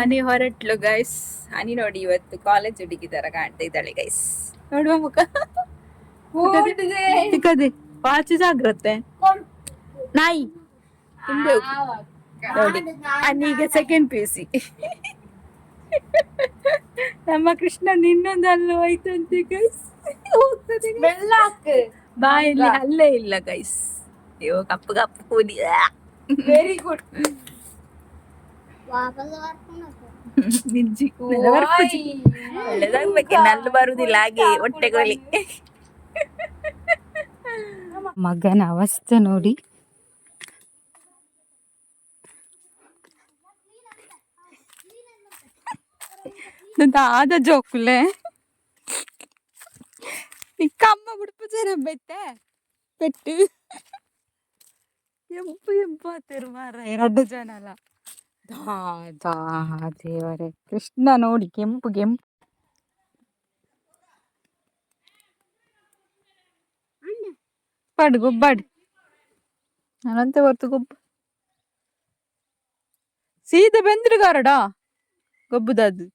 ಹನಿ ಹೊರಟ್ಲು guys ಹನಿ ನೋಡಿ ಇವತ್ತು college ಹುಡುಗಿ ತರ ಕಾಣ್ತಾ ಇದ್ದಾಳೆ ಗೈಸ್ ನೋಡುವ ಮುಖ. ಚಿಕ್ಕದೆ ಪಾಚು ಜಾಗ್ರತೆ. ನಾಯಿ. ಹಿಂದೆ. ನೋಡಿ. ಹನಿಗೆ ಸೆಕೆಂಡ್ ಪಿ ಸಿ ನಮ್ಮ ಕೃಷ್ಣ ಇನ್ನೊಂದು ಹಲ್ಲು ಹೋಯ್ತು ಅಂತ ಗೈಸ್ ಹೋಗ್ತದೆ ಬಾಯಲ್ಲಿ ಅಲ್ಲೇ ಇಲ್ಲ ಗೈಸ್ ಅಯ್ಯೋ ಕಪ್ಪು ಕಪ್ಪು ಕೂಡಿ. ವೆರಿ ಗುಡ್ ನಿಜ್ಜಿ ಒಳ್ಳೆದಾಗ್ಬೇಕೆ ನಲ್ಲು ಬರುದಿಲ್ಲ ಹಾಗೆ ಹೊಟ್ಟೆಗೋಲಿ ಮಗನ ಅವಸ್ಥೆ ನೋಡಿ. ಆದ ಜೋಕುಲೆ. ಕಮ್ಮ ಬಿಡ್ಪು ಜರ ಬೈತೆ. ಪೆಟ್ಟು. ಎಂಪು ಎಂಪು ಆತಿರು ಮಾರ ಎರಡು ಜನ ಅಲ್ಲ. ದಾ ದಾ ದೇವರೇ ಕೃಷ್ಣ ನೋಡಿ ಕೆಂಪು ಕೆಂಪು ಪಡ್ ಗೊಬ್ಬಡ್ ನಾನಂತೆ ಹೊರ್ತು ಗೊಬ್ಬ ಸೀದಾ ಬೆಂದ್ರೆ ಗಾರಡ ಗೊಬ್ಬದದ್ದು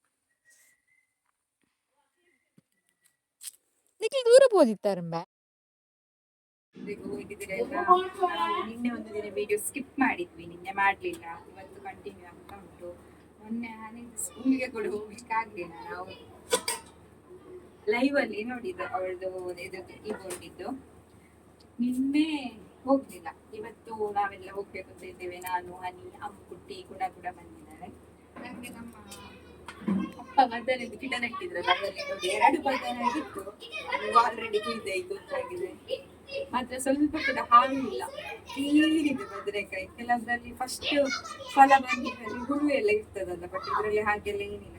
ನಿಖಿಲ್ ದೂರ ಹೋದಿತ್ತಾರಂಬ ನಿನ್ನೆ ಒಂದು ದಿನ ವಿಡಿಯೋ ಸ್ಕಿಪ್ ಮಾಡಿದ್ವಿ, ನಿನ್ನೆ ಮಾಡ್ಲಿಲ್ಲ. ಇವತ್ತು ಕಂಟಿನ್ಯೂ ಆಗ್ತಾ ಉಂಟು. ಮೊನ್ನೆ ನನಗೆ ಸ್ಕೂಲಿಗೆ ಕೂಡ ಹೋಗ್ಲಿಕ್ಕಾಗ್ಲಿಲ್ಲ. ನಾವು ಲೈವ್ ಅಲ್ಲಿ ನೋಡಿದ್ದು ಅವಳದು ಇದು ಇದ್ದು ನಿನ್ನೆ ಹೋಗ್ಲಿಲ್ಲ. ಇವತ್ತು ನಾವೆಲ್ಲ ಹೋಗ್ಬೇಕು ಅಂತ ಇದ್ದೇವೆ. ನಾನು, ಹನಿ ಅಮ್ಮುಟ್ಟಿ ಕೂಡ ಕೂಡ ಬಂದಿದ್ದಾರೆ. ನಂಗೆ ನಮ್ಮ ಅಪ್ಪ ಮದ್ದನೆಂದು ಗಿಡ ನೆಟ್ಟಿದ್ರಲ್ಲ ಎರಡು ಬದಲಾಗಿತ್ತು ಆಲ್ರೆಡಿ ಕುಯ್ದಾಯ್ತು ಅಂತಾಗಿದೆ ಮಾತ್ರ ಸ್ವಲ್ಪ ಕೂಡ ಇಲ್ಲ ತೀರಿದೆ ಬದನೆಕಾಯಿ ಕೆಲವರಲ್ಲಿ ಫಸ್ಟ್ ಫಲ ಬಂದಿದ್ದಲ್ಲಿ ಹುಳು ಎಲ್ಲ ಇರ್ತದಲ್ಲ ಬಟ್ ಇದರಲ್ಲಿ ಹಾಗೆಲ್ಲ ಏನಿಲ್ಲ.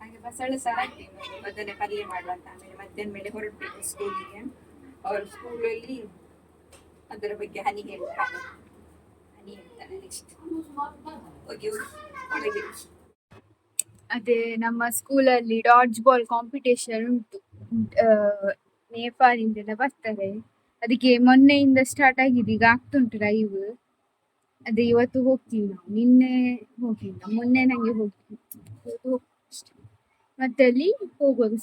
ಹಾಗೆ ಬಸಳೆ ಸರಕ್ಕೆ ಬದನೆ ಪಲ್ಯ ಮಾಡುವಂತ ಆಮೇಲೆ ಮಧ್ಯಾಹ್ನ ಮೇಲೆ ಹೊರಡ್ಬೇಕು ಸ್ಕೂಲಿಗೆ. ಅವ್ರ ಸ್ಕೂಲಲ್ಲಿ ಅದರ ಬಗ್ಗೆ ಹನಿ ಹೇಳ್ತಾರೆ. ಹನಿ ಹೇಳ್ತಾರೆ ನೆಕ್ಸ್ಟ್ ಹೋಗಿ. ಒಳಗೆ. ಅದೇ ನಮ್ಮ ಸ್ಕೂಲಲ್ಲಿ ಡಾಡ್ಜ್ ಬಾಲ್ ಕಾಂಪಿಟೇಷನ್ ಉಂಟು ನೇಪಾಳಿಂದೆಲ್ಲ ಬರ್ತಾರೆ. ಅದಕ್ಕೆ ಮೊನ್ನೆಯಿಂದ ಸ್ಟಾರ್ಟ್ ಆಗಿದೆ, ಈಗ ಆಗ್ತುಂಟು ಲೈವ್ ಅದೇ ಇವತ್ತು ಹೋಗ್ತೀವಿ ನಾವು. ನಿನ್ನೆ ಹೋಗಿಲ್ಲ ಮೊನ್ನೆ ನಂಗೆ ಹೋಗ್ತೀವಿ. ಮತ್ತೆ ಅಲ್ಲಿ ಹೋಗೋದು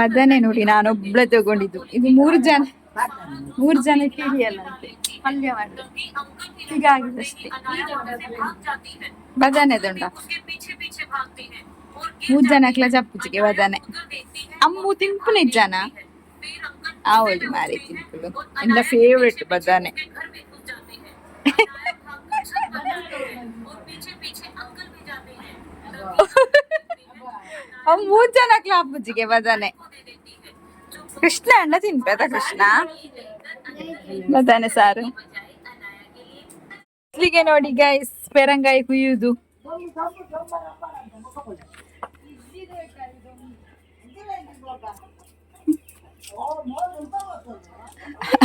ಬದನೆ ನೋಡಿ, ನಾನು ಒಬ್ಳೆ ತಗೊಂಡಿದ್ದು. ಇದು ಮೂರು ಜನ ಮೂರು ಜನ ಅಂತೆ. ಪಲ್ಯ ಮಾಡಿ ಹೀಗಾಗಿದಷ್ಟೇ ಬದನೆ ದುಂಡ ಮೂರು ಜನಕ್ಲ ಚಪ್ಪುಚಿಗೆ ಬದನೆ ಅಮ್ಮು ತಿಂಪು ನಿಜಾನ ಅವಳು ಮಾರಿ ತಿಂಪುಳು ಎಲ್ಲ ಫೇವ್ರೆಟ್ ಬದನೆ ಅವ್ ಮೂರ್ ಜನಕ್ಲ ಅಪ್ಪುಜಿಗೆ ಬದನೆ ಕೃಷ್ಣ ಅಣ್ಣ ತಿನ್ಬೇದ ಕೃಷ್ಣ ಬದನೆ ಸಾರು ಇಲ್ಲಿಗೆ ನೋಡಿ ಗೈಸ್ ಪೆರಂಗಾಯಿ ಕುಯ್ಯುವುದು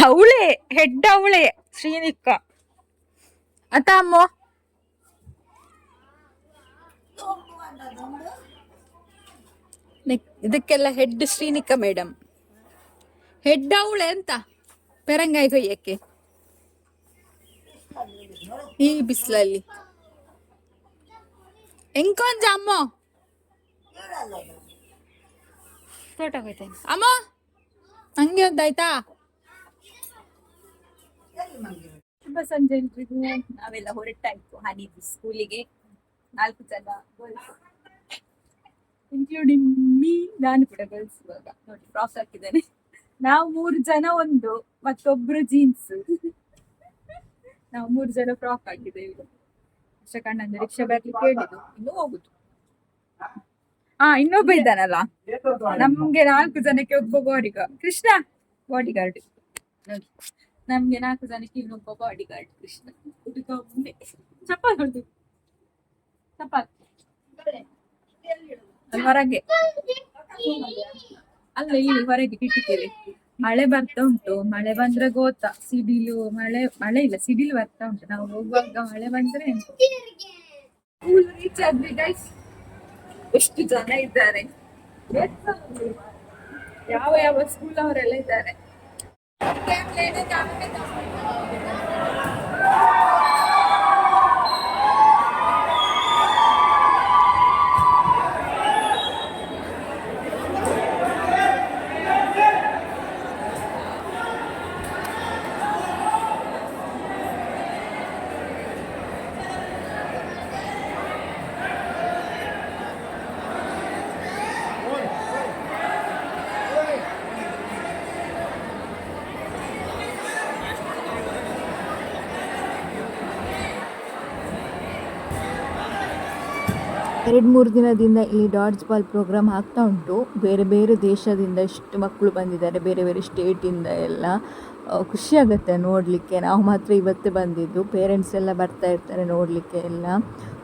ಅವಳೆ, ಹೆಡ್ ಅವಳೆ, ಶ್ರೀನಿಕ್ಕ. ಅತ್ತ ಅಮ್ಮ. ಇದಕ್ಕೆಲ್ಲ ಹೆಡ್ ಶ್ರೀನಿಕ್ಕ ಮೇಡಮ್ ಹೆಡ್ ಅವಳೆ ಅಂತ, ಪೆರಂಗಾಯಿ ಕೊಯ್ಯಕ್ಕೆ ಈ ಬಿಸಿಲಲ್ಲಿ. ಎಂಕೊಂಜ ಅಮ್ಮ. ತೋಟ ಹೋಯ್ತೇನೆ ಅಮ್ಮ, ಹಂಗೆ ಒಂದಾಯ್ತಾ ಶುಭ ಸಂಜೆ ಎಲ್ರಿಗೂ. ನಾವೆಲ್ಲ ಹೊರಟಾಯ್ತು ಹನಿ ಸ್ಕೂಲಿಗೆ. ನಾಲ್ಕು ಜನ ಗರ್ಲ್ಸ್ ಇನ್ಕ್ಲೂಡಿಂಗ್ ಮೀ ನಾನು ಕೂಡ ಗರ್ಲ್ಸ್ ಇವಾಗ. ನೋಡಿ ಫ್ರಾಕ್ ಹಾಕಿದ್ದೇನೆ. ನಾವು ಮೂರು ಜನ ಒಂದು, ಮತ್ತೊಬ್ರು ಜೀನ್ಸ್ ನಾವು ಮೂರು ಜನ ಫ್ರಾಕ್ ಹಾಕಿದ್ದೇವೆ ಅಷ್ಟ ಕಣ್ಣಂದ್ರೆ ರಿಕ್ಷಾ ಬರ್ಲಿಕ್ಕೆ ಹೇಳಿದ್ದು. ಇನ್ನು ಹೋಗುದು. ಹಾ, ಇನ್ನೊಬ್ಬ ಇದ್ದಾನಲ್ಲ. ನಮ್ಗೆ ನಾಲ್ಕು ಜನಕ್ಕೆ ಒಬ್ಬ ಬಾಡಿಗ ಕೃಷ್ಣ ಬಾಡಿ ಗಾರ್ಡ್ ನೋಡಿ. ನಮ್ಗೆ ನಾಲ್ಕು ಜನಕ್ಕೆ ಇನ್ನೊಬ್ಬ ಬಾಡಿ ಗಾರ್ಡ್ ಕೃಷ್ಣ. ಹುಡುಗ ಮುಂದೆ ಚಪ್ಪಾಲ್ ಹೊರಗೆ. ಅಲ್ಲ, ಇಲ್ಲಿ ಹೊರಗೆ ಕಿಟ್ಟಿದ್ದೇವೆ ಮಳೆ ಬರ್ತಾ ಉಂಟು, ಮಳೆ ಬಂದ್ರೆ ಗೋತಾ, ಸಿಡಿಲು ಮಳೆ ಮಳೆ ಇಲ್ಲ, ಸಿಡಿಲು ಬರ್ತಾ ಉಂಟು. ನಾವು ಹೋಗುವಾಗ ಮಳೆ ಬಂದ್ರೆ ರೀಚ್ ಆದ್ವಿ ಗೈಸ್ ಎಷ್ಟು ಜನ ಇದ್ದಾರೆ? ಯಾವ ಯಾವ ಸ್ಕೂಲ್ ಅವರೆಲ್ಲ ಇದ್ದಾರೆ? ಎರಡು ಮೂರು ದಿನದಿಂದ ಇಲ್ಲಿ ಡಾಡ್ಜ್ ಬಾಲ್ ಪ್ರೋಗ್ರಾಮ್ ಆಗ್ತಾ ಉಂಟು. ಬೇರೆ ಬೇರೆ ದೇಶದಿಂದ ಇಷ್ಟು ಮಕ್ಕಳು ಬಂದಿದ್ದಾರೆ, ಬೇರೆ ಬೇರೆ ಸ್ಟೇಟಿಂದ ಎಲ್ಲ. ಖುಷಿಯಾಗುತ್ತೆ ಖುಷಿ ನೋಡಲಿಕ್ಕೆ. ನಾವು ಮಾತ್ರ ಇವತ್ತೇ ಬಂದಿದ್ದು. ಪೇರೆಂಟ್ಸ್ ಎಲ್ಲ ಬರ್ತಾ ಇರ್ತಾರೆ ನೋಡಲಿಕ್ಕೆ ಎಲ್ಲ.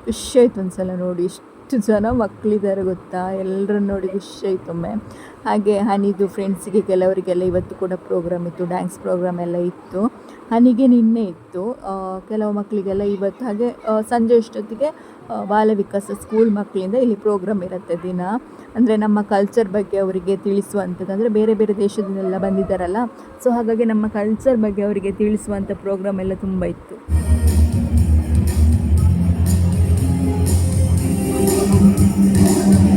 ಖುಷಿ ಆಯ್ತು ಒಂದ್ಸಲ ನೋಡಿ. ಎಷ್ಟು ಜನ ಮಕ್ಕಳಿದ್ದಾರೆ ಗೊತ್ತಾ? ಎಲ್ಲರನ್ನ ನೋಡಿ ಖುಷಿ ಆಯಿತು ಒಮ್ಮೆ ಹಾಗೆ ಹನಿದು ಫ್ರೆಂಡ್ಸಿಗೆ ಕೆಲವರಿಗೆಲ್ಲ ಇವತ್ತು ಕೂಡ ಪ್ರೋಗ್ರಾಮ್ ಇತ್ತು ಡ್ಯಾನ್ಸ್ ಪ್ರೋಗ್ರಾಮ್ ಎಲ್ಲ ಇತ್ತು. ಹನಿಗೆ ನಿನ್ನೆ ಇತ್ತು. ಕೆಲವು ಮಕ್ಕಳಿಗೆಲ್ಲ ಇವತ್ತು ಹಾಗೆ ಸಂಜೆ ಅಷ್ಟೊತ್ತಿಗೆ ಆ, ಬಾಲ ವಿಕಾಸ ಸ್ಕೂಲ್ ಮಕ್ಕಳಿಂದ ಇಲ್ಲಿ ಪ್ರೋಗ್ರಾಮ್ ಇರುತ್ತೆ ದಿನ. ಅಂದರೆ ನಮ್ಮ ಕಲ್ಚರ್ ಬಗ್ಗೆ ಅವರಿಗೆ ತಿಳಿಸುವಂಥದ್ದು. ಅಂದರೆ ಬೇರೆ ಬೇರೆ ದೇಶದಿಂದೆಲ್ಲ ಬಂದಿದ್ದಾರಲ್ಲ. ಸೊ ಹಾಗಾಗಿ ನಮ್ಮ ಕಲ್ಚರ್ ಬಗ್ಗೆ ಅವರಿಗೆ ತಿಳಿಸುವಂಥ ಪ್ರೋಗ್ರಾಮ್ ಎಲ್ಲ ತುಂಬ ಇತ್ತು. Thank you.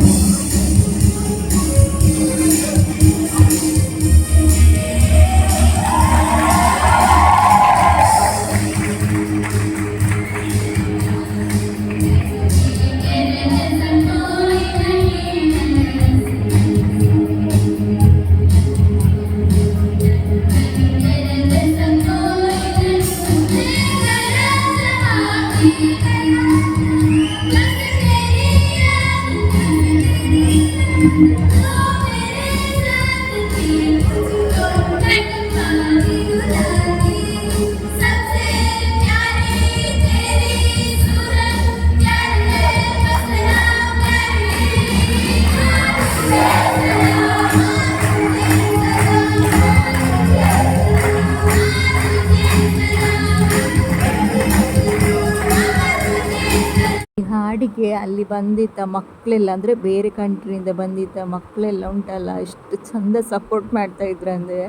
ಈ ಹಾಡಿಗೆ ಅಲ್ಲಿ ಬಂದಿದ್ದ ಮಕ್ಕಳೆಲ್ಲ ಅಂದರೆ ಬೇರೆ ಕಂಟ್ರಿಯಿಂದ ಬಂದಿದ್ದ ಮಕ್ಕಳೆಲ್ಲ ಉಂಟಲ್ಲ, ಎಷ್ಟು ಚಂದ ಸಪೋರ್ಟ್ ಮಾಡ್ತಾ ಇದ್ರು ಅಂದರೆ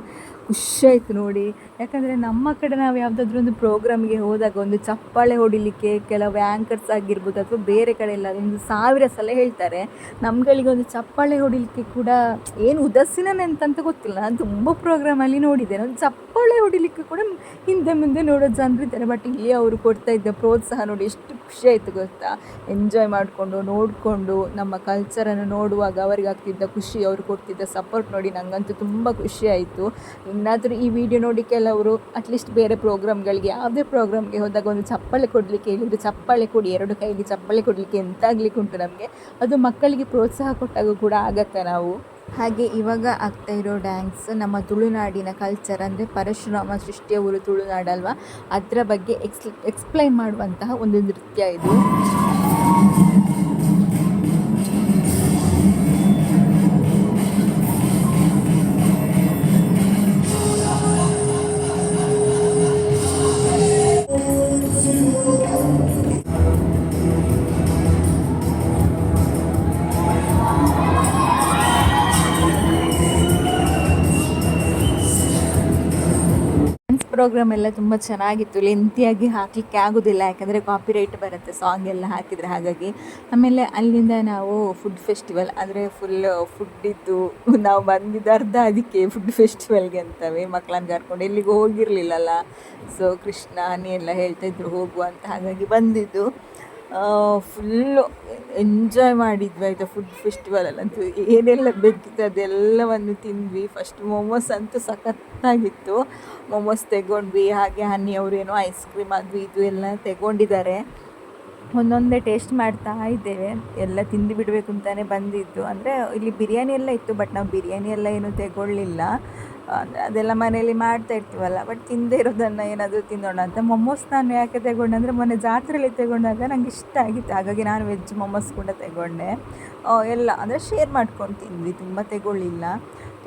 ಖುಷಿಯಾಯಿತು ನೋಡಿ. ಯಾಕಂದರೆ ನಮ್ಮ ಕಡೆ ನಾವು ಯಾವುದಾದ್ರೂ ಒಂದು ಪ್ರೋಗ್ರಾಮ್ಗೆ ಹೋದಾಗ ಒಂದು ಚಪ್ಪಾಳೆ ಹೊಡಿಲಿಕ್ಕೆ ಕೆಲವು ಆ್ಯಂಕರ್ಸ್ ಆಗಿರ್ಬೋದು ಅಥವಾ ಬೇರೆ ಕಡೆ ಎಲ್ಲ ಒಂದು ಸಾವಿರ ಸಲ ಹೇಳ್ತಾರೆ, ನಮ್ಗಳಿಗೆ ಒಂದು ಚಪ್ಪಾಳೆ ಹೊಡಿಲಿಕ್ಕೆ ಕೂಡ ಏನು ಉದಾಸೀನ ಅಂತಂತ ಗೊತ್ತಿಲ್ಲ. ನಾನು ತುಂಬ ಪ್ರೋಗ್ರಾಮಲ್ಲಿ ನೋಡಿದ್ದೇನೆ. ಒಂದು ಚಪ್ಪಾಳೆ ಹೊಡಿಲಿಕ್ಕೆ ಕೂಡ ಹಿಂದೆ ಮುಂದೆ ನೋಡೋ ಜನರಿದ್ದಾರೆ ಬಟ್ ಇಲ್ಲಿ ಅವರು ಕೊಡ್ತಾ ಇದ್ದ ಪ್ರೋತ್ಸಾಹ ನೋಡಿ, ಎಷ್ಟು ಖುಷಿ ಆಯಿತು ಗೊತ್ತಾ? ಎಂಜಾಯ್ ಮಾಡಿಕೊಂಡು, ನೋಡಿಕೊಂಡು, ನಮ್ಮ ಕಲ್ಚರನ್ನು ನೋಡುವಾಗ ಅವರಿಗೆ ಆಗ್ತಿದ್ದ ಖುಷಿ, ಅವರು ಕೊಡ್ತಿದ್ದ ಸಪೋರ್ಟ್ ನೋಡಿ ನನಗಂತೂ ತುಂಬ ಖುಷಿ ಆಯಿತು. ಇನ್ನಾದರೂ ಈ ವಿಡಿಯೋ ನೋಡಿ ಕೆಲವರು ಅಟ್ಲೀಸ್ಟ್ ಬೇರೆ ಪ್ರೋಗ್ರಾಮ್ಗಳಿಗೆ ಯಾವುದೇ ಪ್ರೋಗ್ರಾಮ್ಗೆ ಹೋದಾಗ ಒಂದು ಚಪ್ಪಳೆ ಕೊಡಲಿಕ್ಕೆ ಹೇಳಿದರೆ, ಚಪ್ಪಳೆ ಕೊಡಿ, ಎರಡು ಕೈಯಲ್ಲಿ ಚಪ್ಪಳೆ ಕೊಡಲಿಕ್ಕೆ ಎಂತಾಗಲಿಕ್ಕೆ ಉಂಟು ನಮಗೆ. ಅದು ಮಕ್ಕಳಿಗೆ ಪ್ರೋತ್ಸಾಹ ಕೊಟ್ಟಾಗ ಕೂಡ ಆಗತ್ತೆ ನಾವು. ಹಾಗೆ ಇವಾಗ ಆಗ್ತಾ ಇರೋ ಡ್ಯಾನ್ಸ್ ನಮ್ಮ ತುಳುನಾಡಿನ ಕಲ್ಚರ್ ಅಂದರೆ ಪರಶುರಾಮ ಸೃಷ್ಟಿಯ ಊರು ತುಳುನಾಡಲ್ವಾ? ಅದರ ಬಗ್ಗೆ ಎಕ್ಸ್ ಎಕ್ಸ್ಪ್ಲೈನ್ ಮಾಡುವಂತಹ ಒಂದು ನೃತ್ಯ ಇದು. ಪ್ರೋಗ್ರಾಮ್ ಎಲ್ಲ ತುಂಬ ಚೆನ್ನಾಗಿತ್ತು. ಲೆಂತಿಯಾಗಿ ಹಾಕಲಿಕ್ಕೆ ಆಗೋದಿಲ್ಲ. ಯಾಕಂದರೆ ಕಾಪಿರೈಟ್ ಬರುತ್ತೆ ಸಾಂಗ್ ಎಲ್ಲ ಹಾಕಿದರೆ ಹಾಗಾಗಿ. ಆಮೇಲೆ ಅಲ್ಲಿಂದ ನಾವು ಫುಡ್ ಫೆಸ್ಟಿವಲ್ ಅಂದರೆ ಫುಲ್ ಫುಡ್ಡಿದ್ದು ನಾವು ಬಂದಿದ್ದು ಅರ್ಧ ಅದಕ್ಕೆ ಫುಡ್ ಫೆಸ್ಟಿವಲ್ಗೆ ಅಂತವೆ. ಮಕ್ಕಳನ್ನು ಕರ್ಕೊಂಡು ಎಲ್ಲಿಗೆ ಹೋಗಿರಲಿಲ್ಲಲ್ಲ. ಸೊ ಕೃಷ್ಣ ಅನಿ ಎಲ್ಲ ಹೇಳ್ತಾಯಿದ್ರು ಹೋಗುವ ಅಂತ ಹಾಗಾಗಿ ಬಂದಿದ್ದು. ಫುಲ್ಲು ಎಂಜಾಯ್ ಮಾಡಿದ್ವಿ, ಆಯಿತಾ? ಫುಡ್ ಫೆಸ್ಟಿವಲಲ್ಲಂತೂ ಏನೆಲ್ಲ ಬೇಕಿತ್ತು ಅದೆಲ್ಲವನ್ನು ತಿಂದ್ವಿ. ಫಸ್ಟ್ ಮೊಮೋಸ್ ಅಂತೂ ಸಖತ್ತಾಗಿತ್ತು. ಮೊಮೋಸ್ ತೆಗೊಂಡ್ವಿ, ಹಾಗೆ ಹನಿ ಅವರೇನೋ ಐಸ್ ಕ್ರೀಮ್ ಅದು ಇದು ಎಲ್ಲ ತೆಗೊಂಡಿದ್ದಾರೆ. ಒಂದೊಂದೇ ಟೇಸ್ಟ್ ಮಾಡ್ತಾ ಇದ್ದೇವೆ. ಎಲ್ಲ ತಿಂದು ಬಿಡಬೇಕು ಅಂತಲೇ ಬಂದಿದ್ದು. ಅಂದರೆ ಇಲ್ಲಿ ಬಿರಿಯಾನಿ ಎಲ್ಲ ಇತ್ತು ಬಟ್ ನಾವು ಬಿರಿಯಾನಿ ಎಲ್ಲ ಏನೂ ತೆಗೊಳ್ಳಿಲ್ಲ. ಅದೆಲ್ಲ ಮನೆಯಲ್ಲಿ ಮಾಡ್ತಾ ಇರ್ತೀವಲ್ಲ ಬಟ್ ತಿಂದೇ ಇರೋದನ್ನು ಏನಾದರೂ ತಿನ್ನೋಣ ಅಂತ. ಮೊಮೋಸ್ ನಾನು ಯಾಕೆ ತೆಗೊಂಡೆ ಅಂದರೆ ಮೊನ್ನೆ ಜಾತ್ರೆಯಲ್ಲಿ ತೆಗೊಂಡಾಗ ನಂಗೆ ಇಷ್ಟ ಆಗಿತ್ತು. ಹಾಗಾಗಿ ನಾನು ವೆಜ್ ಮೊಮೋಸ್ ಕೂಡ ತೆಗೊಂಡೆ. ಎಲ್ಲ, ಅಂದರೆ ಶೇರ್ ಮಾಡ್ಕೊಂಡು ತಿಂದ್ವಿ. ತುಂಬ ತೆಗೊಳ್ಳಿಲ್ಲ.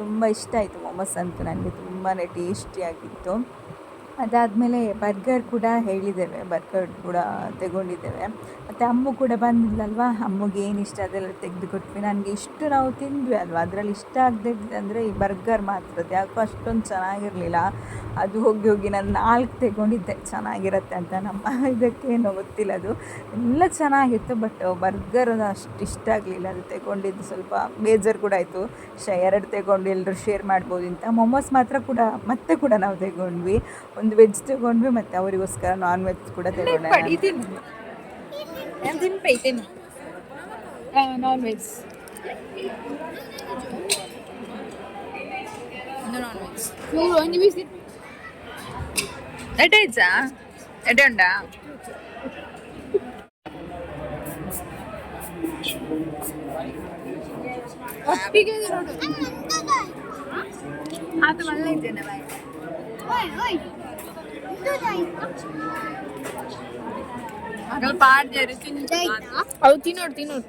ತುಂಬ ಇಷ್ಟ ಆಯಿತು ಮೊಮೋಸ್ ಅಂತೂ ನನಗೆ ತುಂಬಾ ಟೇಸ್ಟಿಯಾಗಿತ್ತು ಅದಾದಮೇಲೆ ಬರ್ಗರ್ ಕೂಡ ಹೇಳಿದ್ದೇವೆ, ಬರ್ಗರ್ ಕೂಡ ತಗೊಂಡಿದ್ದೇವೆ. ಮತ್ತು ಅಮ್ಮು ಕೂಡ ಬಂದಿದ್ಲಲ್ವಾ? ಅಮ್ಮಗೆ ಏನು ಇಷ್ಟ ಅದೆಲ್ಲ ತೆಗೆದುಕೊಟ್ವಿ. ನನಗೆ ಇಷ್ಟು ನಾವು ತಿಂದ್ವಿ ಅಲ್ವಾ? ಅದರಲ್ಲಿ ಇಷ್ಟ ಅಂದರೆ ಈ ಬರ್ಗರ್ ಮಾತ್ರ. ಯಾಕೋ ಅಷ್ಟೊಂದು ಚೆನ್ನಾಗಿರಲಿಲ್ಲ. ಅದು ಹೋಗಿ ಹೋಗಿ ನಾನು ನಾಲ್ಕು ತೆಗೊಂಡಿದ್ದೆ. ಚೆನ್ನಾಗಿರುತ್ತೆ ಅಂತ ನಮ್ಮ ಇದಕ್ಕೆ ಏನೋ ಗೊತ್ತಿಲ್ಲ ಅದು. ಎಲ್ಲ ಚೆನ್ನಾಗಿತ್ತು ಬಟ್ ಬರ್ಗರ್ ಅಷ್ಟು ಇಷ್ಟ ಆಗಲಿಲ್ಲ. ಅದು ತಗೊಂಡಿದ್ದು ಸ್ವಲ್ಪ ಬೇಜಾರು ಕೂಡ ಆಯಿತು. ಶ ಎರಡು ತೆಗೊಂಡು ಎಲ್ಲರೂ ಶೇರ್ ಮಾಡ್ಬೋದು ಅಂತ. ಮೊಮೋಸ್ ಮಾತ್ರ ಕೂಡ, ಮತ್ತೆ ಕೂಡ ನಾವು ತಗೊಂಡ್ವಿ. ಒಂದು ವೆಜ್ ತಗೊಂಡ್ವಿ ಮತ್ತೆ ಅವರಿಗೋಸ್ಕರ ನಾನ್ ವೆಜ್ ಕೂಡ ತೆಗೊಂಡೆ ನಾನು. ತಿನ್ಪೈ ತಿನ್ನು ನಾನ್ ವೆಜ್ ನಾನ್ ವೆಜ್ ಮೂರು ಒಂದು ಬಿಸಿ ಎಡೆ ಇಜ್ಜಾ ಎಡೆ ಉಂಡಾ ಒಟ್ಟಿಗೆ ನೋಡು. ಅದು ಒಳ್ಳೆ ಇದ್ದೇನೆ ಬಾಯ್ ಮಗಳು ಪಾಡ್ದೇರು ತಿಂದು ಅವು ತಿನ್ನೋಡು ತಿನ್ನೋಡು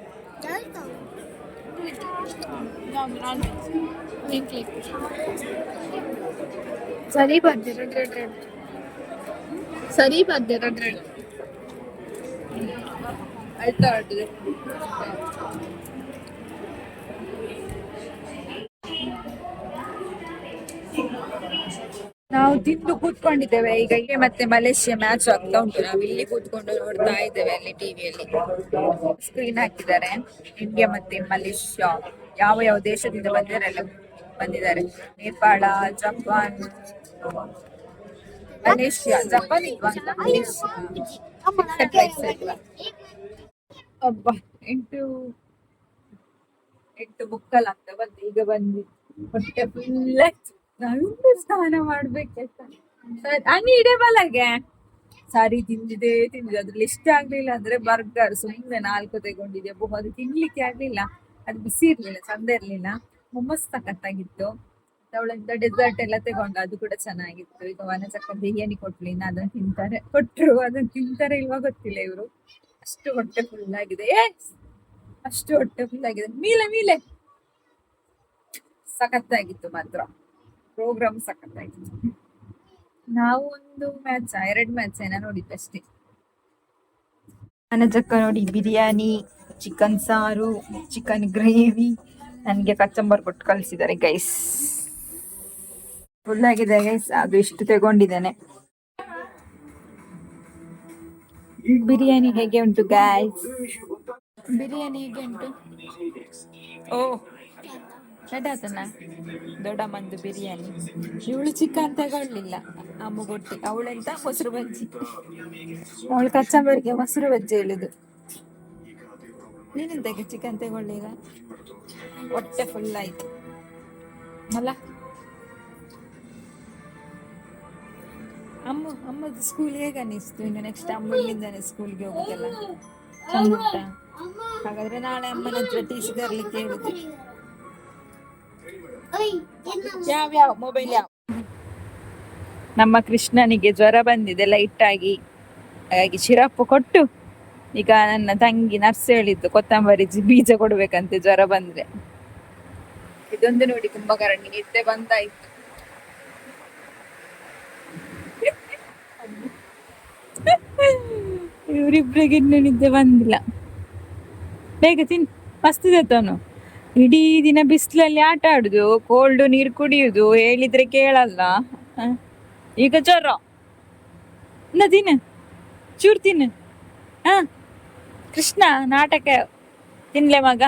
ಸರಿ ಬರ್ದೆ ರೆಡ್ ರೆಡ್ ರೆಡ್ ಸರಿ ಬರ್ದೆ ರೆಡ್ ರೆಡ್ ಆಯ್ತಾ ನಾವು ತಿಂದು ಕೂತ್ಕೊಂಡಿದ್ದೇವೆ. ಈಗ ಹೀಗೆ ಮತ್ತೆ ಮಲೇಷ್ಯಾ ಮ್ಯಾಚ್ ಆಗ್ತಾ ಉಂಟು. ನಾವು ಇಲ್ಲಿ ಕೂತ್ಕೊಂಡು ನೋಡ್ತಾ ಇದ್ದೇವೆ ಅಲ್ಲಿ ಟಿವಿಯಲ್ಲಿ ಸ್ಕ್ರೀನ್ ಹಾಕಿದ್ದಾರೆ. ಇಂಡಿಯಾ ಮತ್ತೆ ಮಲೇಷ್ಯಾ. ಯಾವ ಯಾವ ದೇಶದಿಂದ ಬಂದಿದ್ದಾರೆ ಬಂದಿದ್ದಾರೆ? ನೇಪಾಳ, ಜಪಾನ್. ಮಲೇಷ್ಯಾ, ಜಪಾನ್ ಎಂಟು ಎಂಟು ಮುಕ್ಕಲ್ ಅಂತ ಬಂದು ಈಗ ಬಂದು ಹೊಟ್ಟೆ ಫುಲ್ ನಾವಿಂದು ಸ್ನಾನ ಮಾಡ್ಬೇಕಂತ ಐ ಇಡೇ ಬಲಗೆ ಸಾರಿ, ತಿಂದಿದೆ ತಿಂದಿದೆ. ಅದ್ರಲ್ಲಿ ಇಷ್ಟ ಆಗ್ಲಿಲ್ಲ ಅಂದ್ರೆ ಬರ್ಗರ್ ಸುಮ್ಮನೆ ನಾಲ್ಕು ತಗೊಂಡಿದ್ದೆ. ಬಹು ಅದು ತಿನ್ಲಿಕ್ಕೆ ಆಗ್ಲಿಲ್ಲ. ಅದು ಬಿಸಿ ಇರ್ಲಿಲ್ಲ, ಚಂದ ಇರ್ಲಿಲ್ಲ. ಹುಮ್ಮಸ್ ಸಖತ್ತಾಗಿತ್ತು ಅವಳಿಂದ ಡೆಸರ್ಟ್ ಎಲ್ಲ ತಗೊಂಡು ಅದು ಕೂಡ ಚೆನ್ನಾಗಿತ್ತು. ಈಗ ವನಚಕ್ಕ ಬಿರಿಯಾನಿ ಕೊಟ್ಲಿ, ಇನ್ನು ಅದನ್ನ ತಿಂತಾರೆ. ಕೊಟ್ರು, ಅದನ್ನ ತಿಂತಾರೆ ಇಲ್ವಾ ಗೊತ್ತಿಲ್ಲ ಇವರು. ಅಷ್ಟು ಹೊಟ್ಟೆ ಫುಲ್ ಆಗಿದೆ. ಏ, ಅಷ್ಟು ಹೊಟ್ಟೆ ಫುಲ್ ಆಗಿದೆ. ಮೀಲೆ ಮೀಲೆ. ಸಖತ್ತಾಗಿತ್ತು ಮಾತ್ರ. ಪ್ರೋಗ್ರಾಮ್ ಸಖತ್ತಾಗಿತ್ತು ನಾವು ಒಂದು ಮ್ಯಾಚ್ ಎರಡು ಮ್ಯಾಚ್ ಏನ ನೋಡಿದ್ದು ಅಷ್ಟೇ. ನನ್ನ ಜಕ್ಕ ನೋಡಿ ಬಿರಿಯಾನಿ ಚಿಕನ್ ಸಾರು ಚಿಕನ್ ಗ್ರೇವಿ ನನಗೆ ಕಚ್ಚಂಬರ್ ಕೊಟ್ಟು ಕಳಿಸಿದ್ದಾರೆ ಗೈಸ್ ಫುಲ್ ಆಗಿದೆ ಗೈಸ್ ಅದು ಇಷ್ಟು ತಗೊಂಡಿದ್ದೇನೆ. ಬಿರಿಯಾನಿ ಹೇಗೆ ಉಂಟು ಗೈಸ್ ಬಿರಿಯಾನಿ ಹೇಗೆ ಉಂಟು? ಓ ನಡಾತನ ದೊಡ್ಡಮ್ಮಂದು ಬಿರಿಯಾನಿ. ಇವಳು ಚಿಕನ್ ತಗೊಳ್ಳಿಲ್ಲ. ಅಮ್ಮ ಕೊಟ್ಟಿ ಅವಳೆಂತ ಮೊಸರು ಬಜ್ಜಿ. ಅವಳು ಕಚ್ಚಂಬರಿಗೆ ಮೊಸರು ಬಜ್ಜಿ ಹೇಳುದು ನೀನೆಂತಕ್ಕೆ ಚಿಕನ್ ತಗೊಳ್ಳಿಲ್ಲ ಹೊಟ್ಟೆ ಫುಲ್ ಆಯ್ತು. ಅಲ್ಲ ಅಮ್ಮ, ಅಮ್ಮದು ಸ್ಕೂಲ್ ಹೇಗೆ ಅನ್ನಿಸ್ತು? ಇನ್ನು ನೆಕ್ಸ್ಟ್ ಅಮ್ಮನಿಂದಾನೆ ಸ್ಕೂಲ್ಗೆ ಹೋಗುದಲ್ಲ? ಚಂದ ಹಾಗಾದ್ರೆ ನಾಳೆ ಅಮ್ಮನ ಹತ್ರ ಟಿ ಸಿ ತರ್ಲಿಕ್ಕೆ ಹೇಳುದು ಯಾವ ಯಾವ ಮೊಬೈಲ್ ಯಾವ? ನಮ್ಮ ಕೃಷ್ಣನಿಗೆ ಜ್ವರ ಬಂದಿದೆ ಲೈಟ್ ಆಗಿ, ಹಾಗಾಗಿ ಶಿರಪ್ ಕೊಟ್ಟು, ಈಗ ನನ್ನ ತಂಗಿ ನರ್ಸ್ ಹೇಳಿದ್ದು, ಕೊತ್ತಂಬರಿ ಬೀಜ ಕೊಡ್ಬೇಕಂತೆ ಜ್ವರ ಬಂದ್ರೆ. ಇದೊಂದು ನೋಡಿ ಕುಂಭಕರ್ಣಿ ನಿದ್ದೆ ಬಂದಾಯ್ತು. ಇವರಿಬ್ರಿಗೆ ಇನ್ನೂ ನಿದ್ದೆ ಬಂದಿಲ್ಲ. ಬೇಗ ತಿನ್ ಮಸ್ತಿದೆ ಅವನು. ಇಡೀ ದಿನ ಬಿಸಿಲಲ್ಲಿ ಆಟ ಆಡುದು ಕೋಲ್ಡ್ ನೀರು ಕುಡಿಯುದು, ಹೇಳಿದ್ರೆ ಕೇಳಲ್ಲ? ಈಗ ಜ್ವರ. ನಾ ತಿನ್ನು ಚೂರು ತಿನ್ನು. ಹಾ? ಕೃಷ್ಣ ನಾಟಕ ತಿನ್ಲೆ ಮಗ.